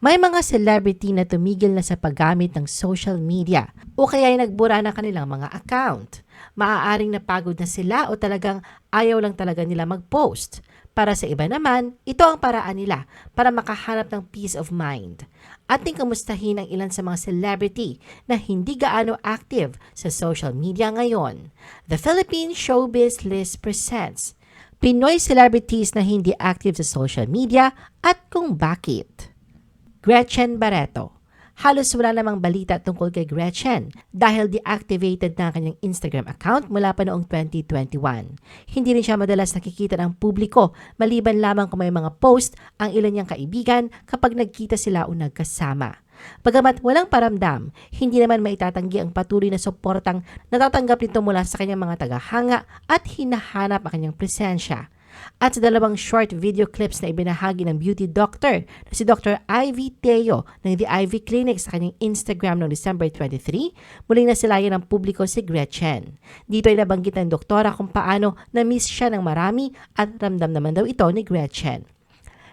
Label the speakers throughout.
Speaker 1: May mga celebrity na tumigil na sa paggamit ng social media o kaya ay nagbura na kanilang mga account. Maaaring napagod na sila o talagang ayaw lang talaga nila mag-post. Para sa iba naman, ito ang paraan nila para makahanap ng peace of mind. Ating kamustahin ang ilan sa mga celebrity na hindi gaano active sa social media ngayon. The Philippine Showbiz List presents Pinoy celebrities na hindi active sa social media at kung bakit. Gretchen Barreto. Halos wala namang balita tungkol kay Gretchen dahil deactivated na ang kanyang Instagram account mula pa noong 2021. Hindi rin siya madalas nakikita ng publiko maliban lamang kung may mga post ang ilan niyang kaibigan kapag nagkita sila o nagkasama. Bagamat walang paramdam, hindi naman maitatanggi ang patuloy na suportang natatanggap nito mula sa kanyang mga tagahanga at hinahanap ang kanyang presensya. At sa dalawang short video clips na ibinahagi ng beauty doctor na si Dr. Ivy Teo ng The Ivy Clinic sa kanyang Instagram noong December 23, muling nasilayan ng publiko si Gretchen. Dito ay nabanggit ng doktora kung paano na-miss siya ng marami at ramdam naman daw ito ni Gretchen.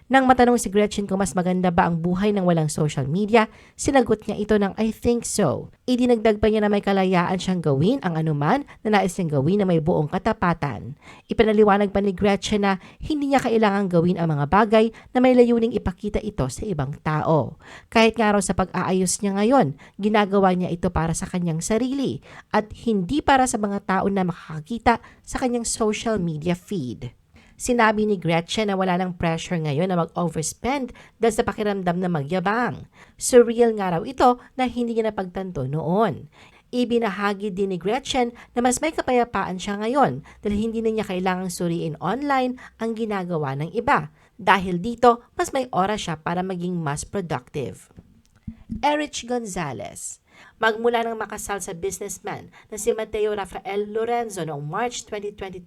Speaker 1: Nang matanong si Gretchen kung mas maganda ba ang buhay ng walang social media, sinagot niya ito ng I think so. Idinagdag pa niya na may kalayaan siyang gawin ang anuman na nais niyang gawin na may buong katapatan. Ipinaliwanag pa ni Gretchen na hindi niya kailangang gawin ang mga bagay na may layuning ipakita ito sa ibang tao. Kahit nga raw sa pag-aayos niya ngayon, ginagawa niya ito para sa kanyang sarili at hindi para sa mga tao na makakakita sa kanyang social media feed. Sinabi ni Gretchen na wala ng pressure ngayon na mag-overspend dahil sa pakiramdam na magyabang. Surreal nga raw ito na hindi niya napagtanto noon. Ibinahagi din ni Gretchen na mas may kapayapaan siya ngayon dahil hindi na niya kailangang suriin online ang ginagawa ng iba. Dahil dito, mas may oras siya para maging mas productive. Erich Gonzalez Magmula nang makasal sa businessman na si Mateo Rafael Lorenzo noong March 2022,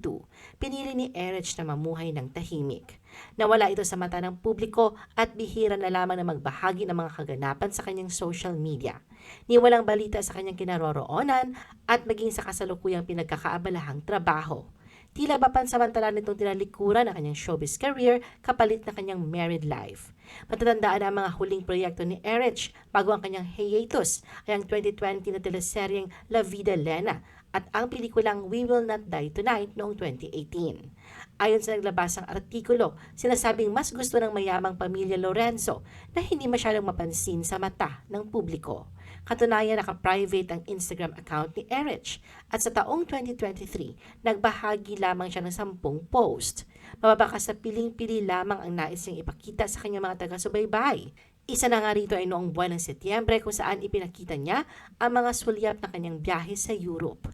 Speaker 1: pinili ni Erich na mamuhay ng tahimik. Nawala ito sa mata ng publiko at bihira na lamang na magbahagi ng mga kaganapan sa kanyang social media. Ni walang balita sa kanyang kinaroroonan at maging sa kasalukuyang pinagkakaabalahang trabaho. Tila ba pansamantala nitong tinalikuran ang kanyang showbiz career kapalit na kanyang married life. Matatandaan ang mga huling proyekto ni Erich bago ang kanyang hiatus ay ang 2020 na teleseryeng La Vida Lena at ang pelikulang We Will Not Die Tonight noong 2018. Ayon sa naglabasang artikulo, sinasabing mas gusto ng mayamang pamilya Lorenzo na hindi masyadong mapansin sa mata ng publiko. Katunayan naka-private ang Instagram account ni Erich at sa taong 2023, nagbahagi lamang siya ng sampung post. Mababaka sa piling-pili lamang ang nais niyang ipakita sa kanyang mga taga-subaybay. Isa na nga rito ay noong buwan ng Setyembre kung saan ipinakita niya ang mga sulyap na kanyang biyahe sa Europe.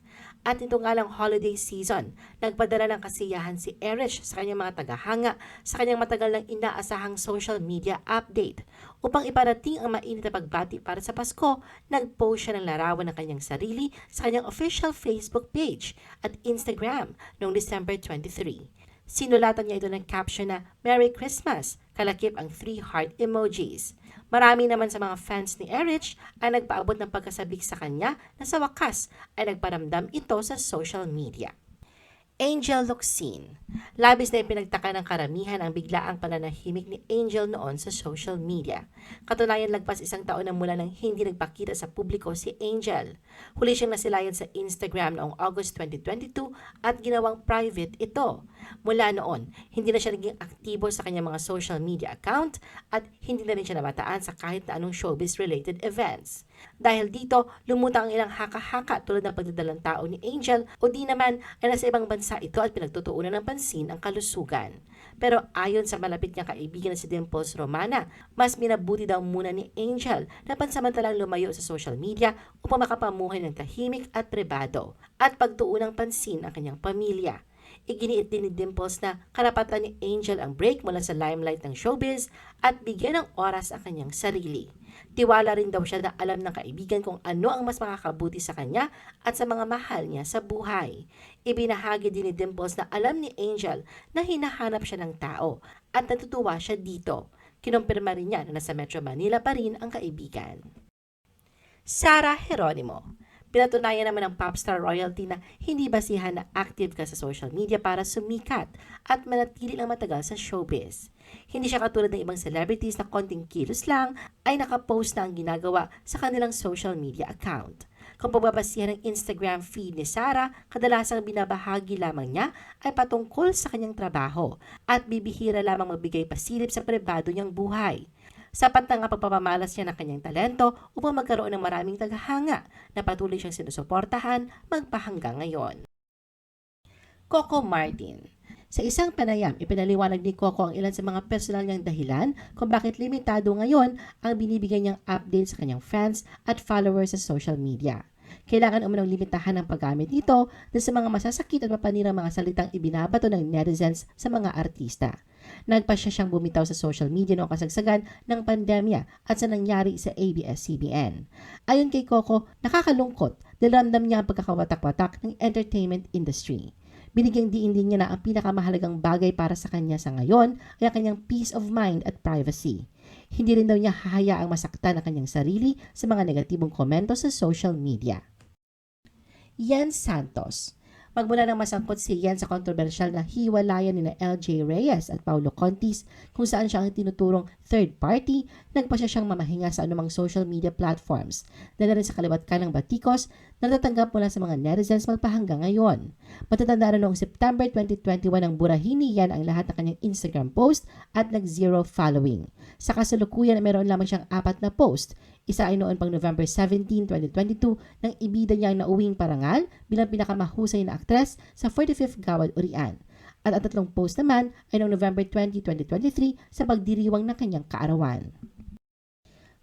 Speaker 1: At ito nga lang holiday season, nagpadala ng kasiyahan si Erich sa kanyang mga tagahanga sa kanyang matagal nang inaasahang social media update. Upang iparating ang mainit na pagbati para sa Pasko, nag-post siya ng larawan ng kanyang sarili sa kanyang official Facebook page at Instagram noong December 23. Sinulatan niya ito ng caption na Merry Christmas, kalakip ang three heart emojis. Marami naman sa mga fans ni Erich ay nagpaabot ng pagkasabik sa kanya na sa wakas ay nagparamdam ito sa social media. Angel Locsin. Labis na ipinagtaka ng karamihan ang biglaang pananahimik ni Angel noon sa social media. Katunayan lagpas isang taon na mula nang hindi nagpakita sa publiko si Angel. Huli siyang nasilayan sa Instagram noong August 2022 at ginawang private ito. Mula noon, hindi na siya naging aktibo sa kanyang mga social media account at hindi na rin siya namataan sa kahit na anong showbiz-related events. Dahil dito, lumutang ang ilang haka-haka tulad ng pagdadalang tao ni Angel o di naman ay nasa ibang bansa ito at pinagtutuunan ng pansin ang kalusugan. Pero ayon sa malapit niyang kaibigan na si Dimples Romana, mas minabuti daw muna ni Angel na pansamantalang lumayo sa social media upang makapamuhay ng tahimik at pribado at pagtuunang pansin ang kanyang pamilya. Iginiit din ni Dimples na karapatan ni Angel ang break mula sa limelight ng showbiz at bigyan ng oras ang kanyang sarili. Tiwala rin daw siya na alam ng kaibigan kung ano ang mas makakabuti sa kanya at sa mga mahal niya sa buhay. Ibinahagi din ni Dimples na alam ni Angel na hinahanap siya ng tao at natutuwa siya dito. Kinumpirma rin niya na nasa Metro Manila pa rin ang kaibigan. Sarah Heronimo Pinatunayan naman ng popstar royalty na hindi basihan na active ka sa social media para sumikat at manatili lang matagal sa showbiz. Hindi siya katulad ng ibang celebrities na konting kilos lang ay nakapost na ang ginagawa sa kanilang social media account. Kung pagbabasihan ng Instagram feed ni Sarah, kadalasang binabahagi lamang niya ay patungkol sa kanyang trabaho at bibihira lamang magbigay pasilip sa pribado niyang buhay. Sapat na nga pagpapamalas niya ng kanyang talento upang magkaroon ng maraming tagahanga na patuloy siyang sinusuportahan magpahanggang ngayon. Coco Martin sa isang panayam, ipinaliwanag ni Coco ang ilan sa mga personal niyang dahilan kung bakit limitado ngayon ang binibigay niyang update sa kanyang fans at followers sa social media. Kailangan umunang limitahan ang paggamit nito dahil sa mga masasakit at mapanirang mga salitang ibinabato ng netizens sa mga artista. Nagpasya siyang bumitaw sa social media noong kasagsagan ng pandemya at sa nangyari sa ABS-CBN. Ayon kay Coco, nakakalungkot dahil ramdam niya ang pagkakawatak-watak ng entertainment industry. Binigyang diin din niya na ang pinakamahalagang bagay para sa kanya sa ngayon ay ang kanyang peace of mind at privacy. Hindi rin daw niya hahayaang masaktan ang kanyang sarili sa mga negatibong komento sa social media. Yan Santos Magmula nang masangkot si Yan sa kontrobersyal na hiwalayan ni na LJ Reyes at Paulo Contis kung saan siya ang tinuturong third party, nagpa siya siyang mamahinga sa anumang social media platforms. Dala rin sa kaliwat ka ng batikos na natatanggap mula sa mga netizens magpahanggang ngayon. Matatanda rin noong September 2021 ang burahin ni Yan ang lahat ng kanyang Instagram post at nag-zero following. Sa kasalukuyan, meron lamang siyang apat na post. Isa ay noon pang November 17, 2022 nang ibida niya ang nauwing parangal bilang pinakamahusay na aktres sa 45th Gawad Urian. At ang tatlong post naman ay noong November 20, 2023 sa pagdiriwang ng kanyang kaarawan.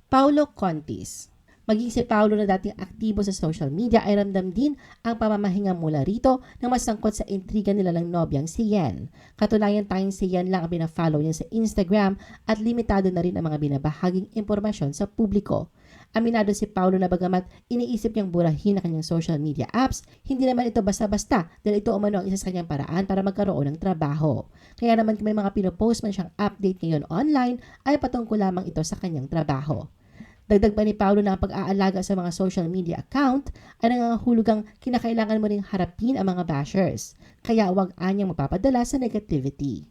Speaker 1: Paulo Contis Maging si Paulo na dating aktibo sa social media ay ramdam din ang pamamahinga mula rito nang masangkot sa intriga nila ng nobyang si Yen. Katunayan tayong si Yen lang ang pinafollow niya sa Instagram at limitado na rin ang mga binabahaging impormasyon sa publiko. Aminado si Paulo na bagamat iniisip niyang burahin ang kanyang social media apps, hindi naman ito basta-basta dahil ito umano ang isa sa kanyang paraan para magkaroon ng trabaho. Kaya naman kung may mga pinopost man siyang update ngayon online ay patungkol lamang ito sa kanyang trabaho. Dagdag pa ni Paulo na ang pag-aalaga sa mga social media account ay nangangahulugang kinakailangan mo ring harapin ang mga bashers, kaya huwag anyang mapapadala sa negativity.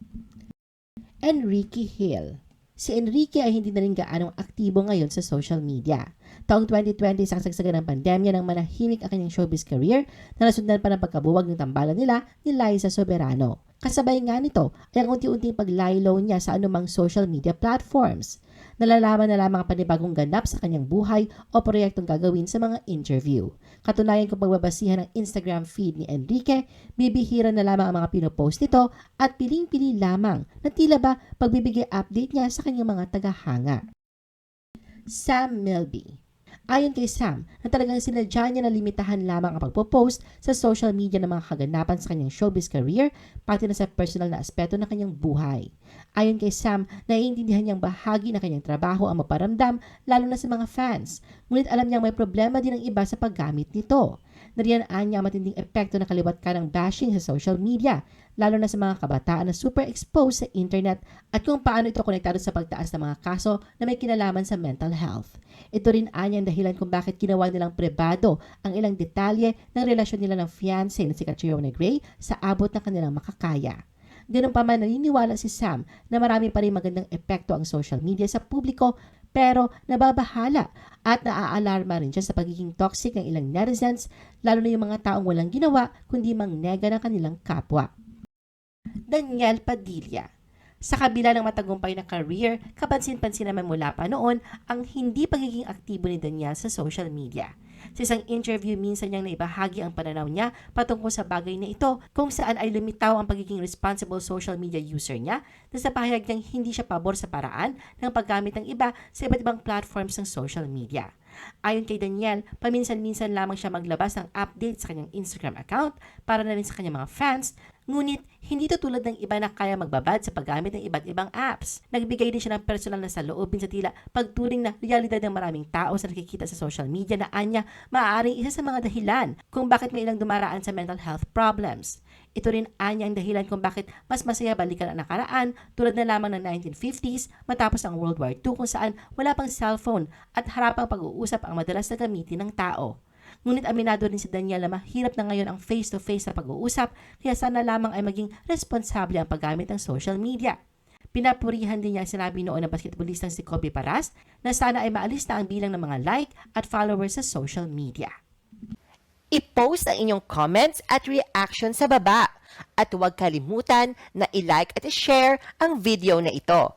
Speaker 1: Enrique Hill Si Enrique ay hindi na rin gaanong aktibo ngayon sa social media. Taong 2020 sa kasagsagan ng pandemya nang manahimik ang kanyang showbiz career na nasundan pa ng pagkabuwag ng tambalan nila ni Liza Soberano. Kasabay nga nito ay ang unti-unting paglaylo niya sa anumang social media platforms nalalaman na lamang ang panibagong ganap sa kanyang buhay o proyektong gagawin sa mga interview. Katunayan kung pagbabasihan ng Instagram feed ni Enrique, bibihira na lamang ang mga pinopost nito at piling-pili lamang na tila ba pagbibigay update niya sa kanyang mga tagahanga. Sam Milby Ayon kay Sam, na talagang sinadya niya na limitahan lamang ang pagpo-post sa social media ng mga kaganapan sa kanyang showbiz career, pati na sa personal na aspeto ng kanyang buhay. Ayon kay Sam, naiintindihan niyang bahagi ng kanyang trabaho ang maparamdam, lalo na sa mga fans. Ngunit alam niyang may problema din ang iba sa paggamit nito. Nariyaan niya ang matinding epekto na kaliwat ka ng bashing sa social media, lalo na sa mga kabataan na super exposed sa internet at kung paano ito konektado sa pagtaas ng mga kaso na may kinalaman sa mental health. Ito rin anya ang dahilan kung bakit ginawa nilang pribado ang ilang detalye ng relasyon nila ng fiancé na si Catriona Gray sa abot ng kanilang makakaya. Ganun pa man naniniwala si Sam na marami pa rin magandang epekto ang social media sa publiko pero nababahala at naaalarma rin siya sa pagiging toxic ng ilang netizens lalo na yung mga taong walang ginawa kundi mang nega ng kanilang kapwa. Daniel Padilla sa kabila ng matagumpay na career, kapansin-pansin naman mula pa noon ang hindi pagiging aktibo ni Daniel sa social media. Sa isang interview, minsan niyang naibahagi ang pananaw niya patungkol sa bagay na ito kung saan ay lumitaw ang pagiging responsible social media user niya na sa pahayag niyang hindi siya pabor sa paraan ng paggamit ng iba sa iba't ibang platforms ng social media. Ayon kay Daniel, paminsan-minsan lamang siya maglabas ng update sa kanyang Instagram account para na rin sa kanyang mga fans Ngunit, hindi to tulad ng iba na kaya magbabad sa paggamit ng iba't ibang apps. Nagbigay din siya ng personal na saloobin sa tila pagturing na realidad ng maraming tao sa nakikita sa social media na anya maaaring isa sa mga dahilan kung bakit may ilang dumaraan sa mental health problems. Ito rin anya ang dahilan kung bakit mas masaya balikan ang nakaraan tulad na lamang ng 1950s matapos ang World War II kung saan wala pang cellphone at harapang pag-uusap ang madalas na gamitin ng tao. Ngunit aminado rin si Daniel na mahirap na ngayon ang face-to-face sa pag-uusap, kaya sana lamang ay maging responsable ang paggamit ng social media. Pinapurihan din niya sinabi noon ng basketballistang si Kobe Paras na sana ay maalis na ang bilang ng mga like at followers sa social media.
Speaker 2: I-post ang inyong comments at reaction sa baba. At huwag kalimutan na i-like at i-share ang video na ito.